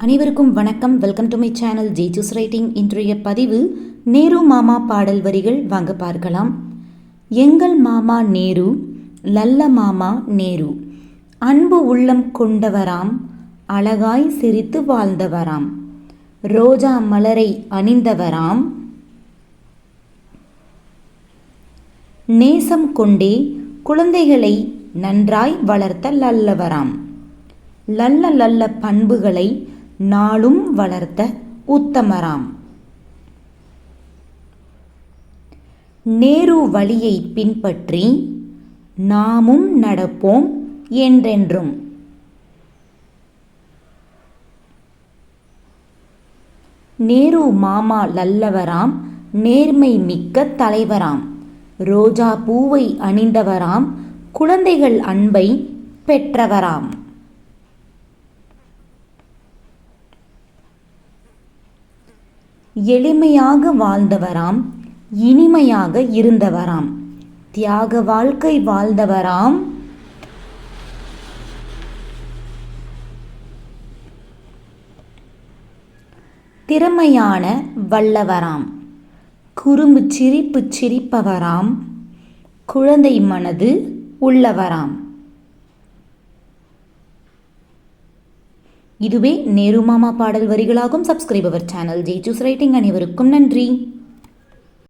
அனைவருக்கும் வணக்கம். Welcome to my channel ஜேஜூஸ் ரைட்டிங் இன்றைய பதிவு நேரு மாமா பாடல் வரிகள். வாங்க பார்க்கலாம். எங்கள் மாமா நேரு லல்ல மாமா நேரு அன்பு உள்ளம் கொண்டவராம் அழகாய் சிரித்து வாழ்ந்தவராம் ரோஜா மலரை அணிந்தவராம் நேசம் கொண்டே குழந்தைகளை நன்றாய் வளர்த்த லல்லவராம் லல்ல லல்ல பண்புகளை நாளும் வளர்த்த உத்தமராம். நேரு வழியை பின்பற்றி நாமும் நடப்போம் என்றென்றும். நேரு மாமா லல்லவராம் நேர்மை மிக்க தலைவராம். ரோஜா பூவை அணிந்தவராம் குழந்தைகள் அன்பை பெற்றவராம். எளிமையாக வாழ்ந்தவராம் இனிமையாக இருந்தவராம். தியாக வாழ்க்கை வாழ்ந்தவராம். திறமையான வல்லவராம். குறும்பு சிரிப்பு சிரிப்பவராம். குழந்தை மனது உள்ளவராம். இதுவே நேரு மாமா பாடல் வரிகளாகும். சப்ஸ்கிரைபவர் அவர் சேனல் ஜெய்சூஸ் ரைட்டிங் அனைவருக்கும் நன்றி.